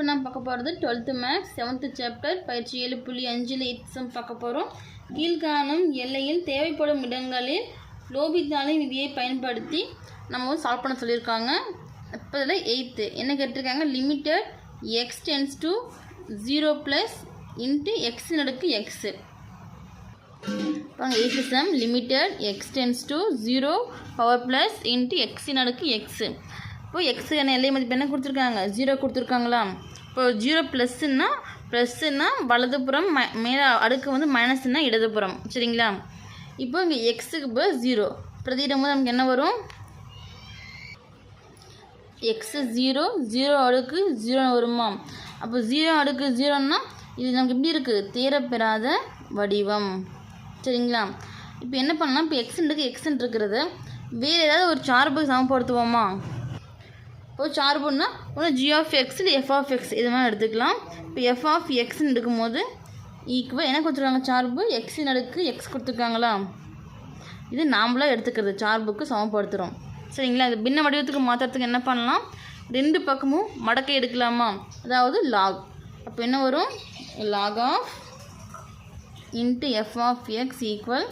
இப்போ நான் பார்க்க போகிறது டுவெல்த்து மேக்ஸ் செவன்த்து சாப்டர் பயிற்சி ஏழு புள்ளி அஞ்சில் எயிட் சம் பார்க்க போகிறோம். கீழ்காணும் எல்லையில் தேவைப்படும் இடங்களில் லோபித்தாளின் விதியை பயன்படுத்தி நம்ம சால்வ் பண்ண சொல்லியிருக்காங்க. இப்போ இதில் எயித்து என்ன கேட்டிருக்காங்க? Limited x tends to zero plus into x நடுக்கு எக்ஸு பாருங்க eighth sum limited x tends to zero power plus into எக்ஸின் அடுக்கு எக்ஸு இப்போது எக்ஸு என்ன எல்லை மதிப்பு என்ன கொடுத்துருக்காங்க? ஜீரோ கொடுத்துருக்காங்களா இப்போ ஜீரோ ப்ளஸ்ஸுன்னா ப்ளஸ்ஸுன்னா வலதுபுறம் ம மேலே அடுக்கு வந்து மைனஸ்னா இடதுபுறம். சரிங்களா? இப்போ இங்கே எக்ஸுக்கு இப்போ ஜீரோ பிரதியிடும் போது நமக்கு என்ன வரும்? எக்ஸு ஜீரோ ஜீரோ அடுக்கு ஜீரோ வருமா? அப்போ ஜீரோ அடுக்கு ஜீரோன்னா இது நமக்கு எப்படி இருக்குது தேரப்பெறாத வடிவம். சரிங்களா? இப்போ என்ன பண்ணலாம்? இப்போ எக்ஸுன்றது எக்ஸுன்னு வேறு ஏதாவது ஒரு சார்புக்கு சமப்படுத்துவோமா? இப்போ சார்புன்னா ஒன்று ஜி ஆஃப் எக்ஸ் இல்லை எஃப் ஆஃப் எக்ஸ் இது மாதிரி எடுத்துக்கலாம். இப்போ எஃப் ஆஃப் எக்ஸ்ன்னு எடுக்கும்போது ஈக்குவல் என்ன கொடுத்துருக்காங்க? சார்பு எக்ஸின் அடுக்கு எக்ஸ் கொடுத்துருக்காங்களா? இது நாம்பளாக எடுத்துக்கிறது. சார்புக்கு சமப்படுத்துகிறோம் சரிங்களா? இது பின்ன வடிவத்துக்கு மாற்றுறதுக்கு என்ன பண்ணலாம்? ரெண்டு பக்கமும் மடக்கை எடுக்கலாமா? அதாவது லாக் அப்போ என்ன வரும்? Log of into f of x equal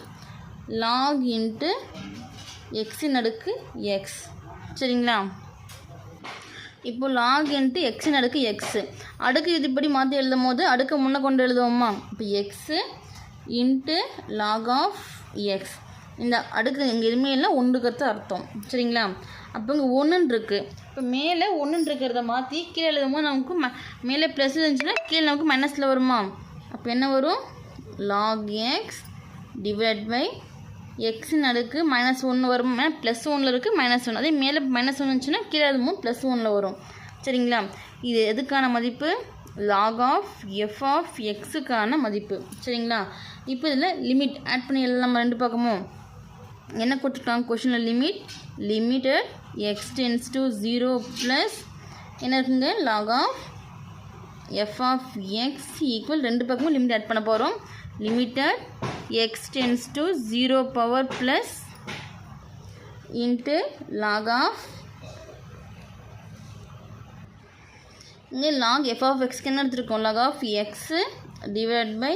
log into எக்ஸின் அடுக்கு எக்ஸ் சரிங்களா? இப்போ லாக் இன்ட்டு எக்ஸின் அடுக்கு எக்ஸு அடுக்கு இதுபடி மாற்றி எழுதும் போது அடுக்கு முன்னே கொண்டு எழுதுவோமா? இப்போ x into log of x இந்த அடுக்கு இங்கே எதுவுமே இல்லை ஒன்றுக்கிறது அர்த்தம். சரிங்களா? அப்போ இங்கே ஒன்றுன்னு இருக்குது இப்போ மேலே ஒன்றுன்னு இருக்கிறத மாற்றி கீழே எழுதும் போது நமக்கு ம மேலே ப்ளஸ் இருந்துச்சுன்னா கீழே நமக்கு மைனஸில் வருமா? அப்போ என்ன வரும்? லாக் எக்ஸ் டிவைட் பை எக்ஸின் அடுக்கு மைனஸ் ஒன்று வரும் ப்ளஸ் ஒன்றில் இருக்குது மைனஸ் ஒன் அதே மேலே மைனஸ் ஒன்று இருந்துச்சுன்னா கீழே அதுவும் ப்ளஸ் ஒன்றில் வரும். சரிங்களா? இது எதுக்கான மதிப்பு? லாக் ஆஃப் எஃப் ஆஃப் எக்ஸுக்கான மதிப்பு. சரிங்களா? இப்போ இதில் லிமிட் ஆட் பண்ணி எல்லாம் நம்ம ரெண்டு பக்கமும். என்ன கொடுத்துருக்காங்க? கொஷனில் limit limited x tends to zero plus என்ன இருக்குங்க? Log of f of x equal ரெண்டு பக்கமும் லிமிட் ஆட் பண்ண போகிறோம் limited x tends to zero power plus into log of இங்கே லாக் எஃப் ஆஃப் எக்ஸ்க்கு என்ன எடுத்துருக்கோம்? Log of x divide by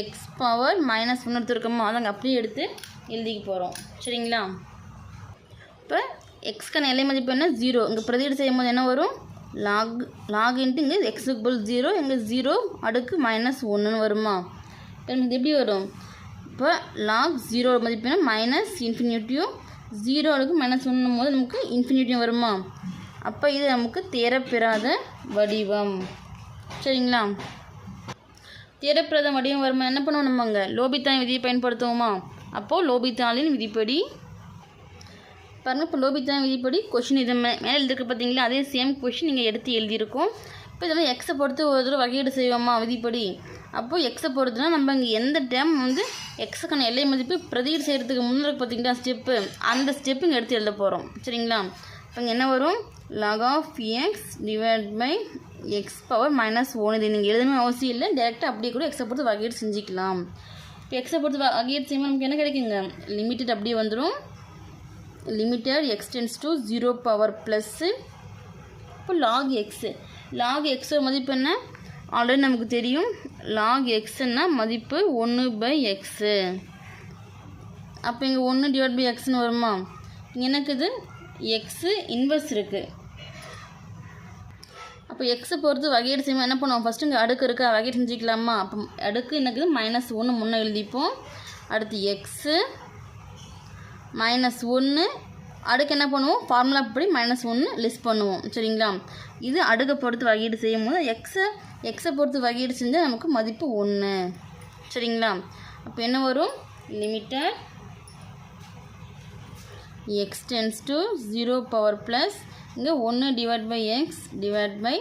x power minus ஒன்று எடுத்துருக்கோமோ? அதாங்க அப்படியே எடுத்து எழுதிக்க போகிறோம் சரிங்களா? இப்போ எக்ஸ்க்கான எல்லை மதிப்பு என்ன? ஜீரோ இங்கே பிரதியீடு செய்யும் போது என்ன வரும்? லாக் லாக் இன்ட்டு இங்கே எக்ஸுக்கு போல் ஜீரோ இங்கே ஜீரோ அடுக்கு மைனஸ் ஒன்றுன்னு வருமா? இப்போ நமக்கு இது எப்படி வரும்? இப்போ லாக் ஜீரோ மதிப்புனா மைனஸ் இன்ஃபினிட்டியும் ஜீரோவுக்கு மைனஸ் ஒன்றும் போது நமக்கு இன்ஃபினிட்டியும் வருமா? அப்போ இது நமக்கு தேரப்பெறாத வடிவம். சரிங்களா? தேரப்பிரத வடிவம் வருமா? என்ன பண்ணுவோம் நம்ம அங்கே? லோபித்தான் விதியை பயன்படுத்துவோமா? அப்போது லோபித்தாளின் விதிப்படி பாருங்கள் இப்போ லோபித்தான் விதிப்படி கொஷின் இது மே மேலே எழுதிருக்கு பார்த்தீங்களா அதே சேம் கொஷின் நீங்கள் எடுத்து எழுதியிருக்கோம். இப்போ இதெல்லாம் எக்ஸை பொறுத்து ஒரு தடவை வகையீடு செய்வோமா? விதிப்படி. அப்போது எக்ஸை பொறுத்துனா நம்ம இங்கே எந்த டேம் வந்து எக்ஸுக்கான எல்லை மதிப்பு பிரதீடு செய்கிறதுக்கு முன்னாடி பார்த்திங்கன்னா ஸ்டெப்பு அந்த ஸ்டெப்பு இங்கே எடுத்து எழுத போகிறோம் சரிங்களா? இப்போ இங்கே என்ன வரும்? Log of x divide by x power minus one இது நீங்கள் எழுதணும் அவசியம் இல்லை. டேரெக்டாக அப்படியே கூட எக்ஸை பொறுத்து வகையீடு செஞ்சுக்கலாம். இப்போ எக்ஸை பொறுத்து வகையீடு செய்யும்போது நமக்கு என்ன கிடைக்குங்க? லிமிட்டட் அப்படியே வந்துடும் limited x tends to zero power plus இப்போ லாக் எக்ஸு லாக் எக்ஸோட மதிப்பு என்ன? ஆல்ரெடி நமக்கு தெரியும். லாக் எக்ஸுன்னா மதிப்பு ஒன்று பை எக்ஸு அப்போ இங்கே ஒன்று டிவைட் பை எக்ஸ்னு வருமா? எனக்குது எக்ஸு இன்வெர்ஸ் இருக்குது அப்போ எக்ஸை பொறுத்து வகையீடு செய்யுமா என்ன பண்ணுவோம்? ஃபஸ்ட்டு இங்கே அடுக்கு இருக்கா? வகையீடு செஞ்சுக்கலாமா? அப்போ அடுக்கு எனக்கு மைனஸ் ஒன்று முன்னே எழுதிப்போம். அடுத்து எக்ஸு மைனஸ் ஒன்று அடுக்கு என்ன பண்ணுவோம்? ஃபார்முலா படி மைனஸ் ஒன்று லிஸ்ட் பண்ணுவோம். சரிங்களா? இது அடுக்கை பொறுத்து வகையீடு செய்யும் போது எக்ஸை எக்ஸை பொறுத்து வகையீடு செஞ்சால் நமக்கு மதிப்பு ஒன்று சரிங்களா? அப்போ என்ன வரும்? Limited x tends to zero power plus இங்கே ஒன்று divide by x divide by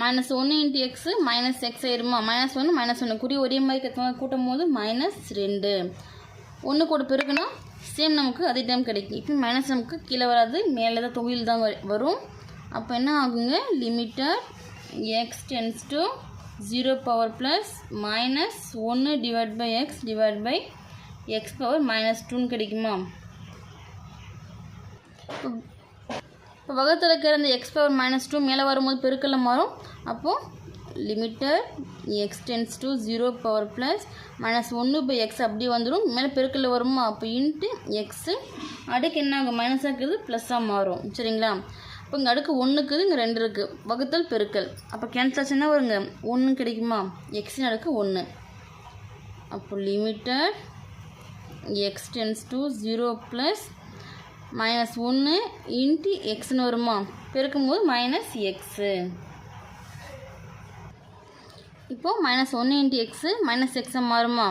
minus ஒன்று இன்ட்டு எக்ஸு மைனஸ் எக்ஸ் ஆயிருமா? மைனஸ் ஒன்று மைனஸ் ஒன்று குறி ஒரே மாதிரி கத்த கூட்டும் போது மைனஸ் ரெண்டு. ஒன்று கூட பெருக்குன்னா சேம் நமக்கு அதே டைம் கிடைக்கும். இப்போ மைனஸ் நமக்கு கீழே வராது மேலே தான் தொகையில் தான் வ- வரும். அப்போ என்ன ஆகுங்க? Limited x tends to zero power plus minus ஒன்று divide by x divide by x power minus டூன்னு கிடைக்குமா? இப்போ இப்போ வகுத்தில் இருக்கிற அந்த எக்ஸ் பவர் மைனஸ் டூ மேலே வரும்போது பெருக்கல்ல மாறும். அப்போது limited. X tends to zero power plus minus ஒன்று பை எக்ஸ் அப்படியே வந்துடும் மேலே பெருக்கல்ல வருமா? அப்போ இன்ட்டு எக்ஸு அடுக்கு என்ன ஆகும்? மைனஸாக இருக்கிறது ப்ளஸ்ஸாக மாறும். சரிங்களா? இப்போ இங்கே அடுக்கு ஒன்றுக்குது இங்கே ரெண்டு இருக்குது வகுத்தல் பெருக்கல். அப்போ கேன்சல் ஆச்சுன்னா வருங்க. ஒன்று கிடைக்குமா? எக்ஸின் அடுக்கு ஒன்று அப்போ limited x tends to zero plus minus ஒன்று இன்ட்டு எக்ஸ்னு வருமா? பெருக்கும்போது மைனஸ் எக்ஸு இப்போது மைனஸ் ஒன்று இன்ட்டு எக்ஸு மைனஸ் எக்ஸை மாறுமா?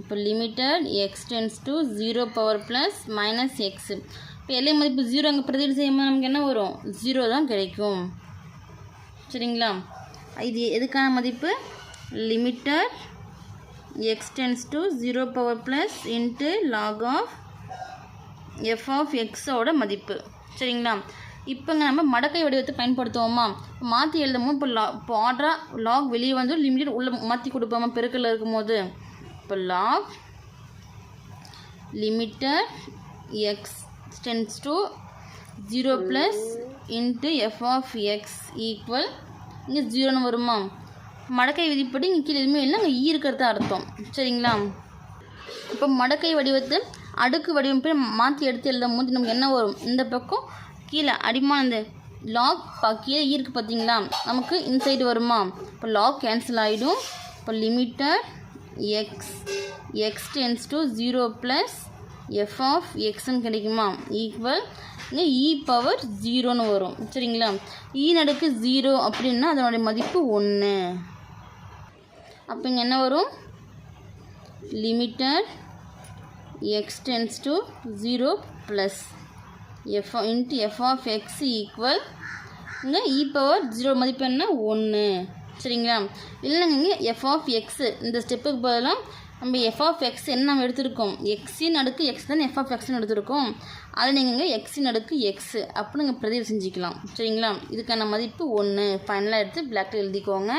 இப்போ limited x tends to zero power plus minus x இப்போ எல்லை மதிப்பு ஜீரோ அங்கே பிரதிடு செய்யும்போது நமக்கு என்ன வரும்? ஜீரோ தான் கிடைக்கும். சரிங்களா? இது எதுக்கான மதிப்பு? Limited x tends to zero power plus into log of f of எக்ஸோட மதிப்பு. சரிங்களா? இப்போங்க நம்ம மடக்கை வடிவத்தை பயன்படுத்துவோமா? மாற்றி எழுதும்போது இப்போ லா இப்போ ஆர்டராக லாக் வெளியே வந்து லிமிடெட் உள்ளே மாற்றி கொடுப்போமா? பெருக்கில் இருக்கும்போது. இப்போ log limited x tends to zero plus into f of x equal இங்கே ஜீரோன்னு வருமா? மடக்கை விதிப்படி இங்கே கீழே எதுவுமே இல்லை அங்கே ஈ e இருக்கிறது அர்த்தம். சரிங்களா? இப்போ மடக்கை வடிவத்தை அடுக்கு வடிவமைப்பை மாற்றி எடுத்து எழுதும் போது நமக்கு என்ன வரும்? இந்த பக்கம் கீழே அடிமான இந்த லாக் பா கீழே ஈ பார்த்தீங்களா? நமக்கு இன்சைடு வருமா? இப்போ லாக் கேன்சல் ஆகிடும் இப்போ limited x x tends to zero plus f of எக்ஸ்ன்னு கிடைக்குமா? ஈக்குவல் இங்கே இ பவர் ஜீரோன்னு வரும். சரிங்களா? இ நடுக்கு ஜீரோ அப்படின்னா அதனுடைய மதிப்பு ஒன்று அப்போ இங்கே என்ன வரும்? Limited x tends to zero plus f into f of x equal இங்கே இ பவர் ஜீரோ மதிப்பு என்ன? ஒன்று சரிங்களா? இல்லைங்க இங்கே எஃப் ஆஃப் எக்ஸு இந்த ஸ்டெப்புக்கு பதிலாக நம்ம எஃப் ஆஃப் எக்ஸ் என்ன நம்ம எடுத்திருக்கோம்? எக்ஸின் அடுக்கு எக்ஸ் தானே? எஃப் ஆஃப் எக்ஸ்னு எடுத்திருக்கோம். அதை நீங்கள் இங்கே எக்ஸின் அடுக்கு எக்ஸு அப்படின்னு நீங்கள் பிரதிவு செஞ்சுக்கலாம். சரிங்களா? இதுக்கான மதிப்பு ஒன்று ஃபைனலாக எடுத்து பிளாக்ல எழுதிக்கோங்க.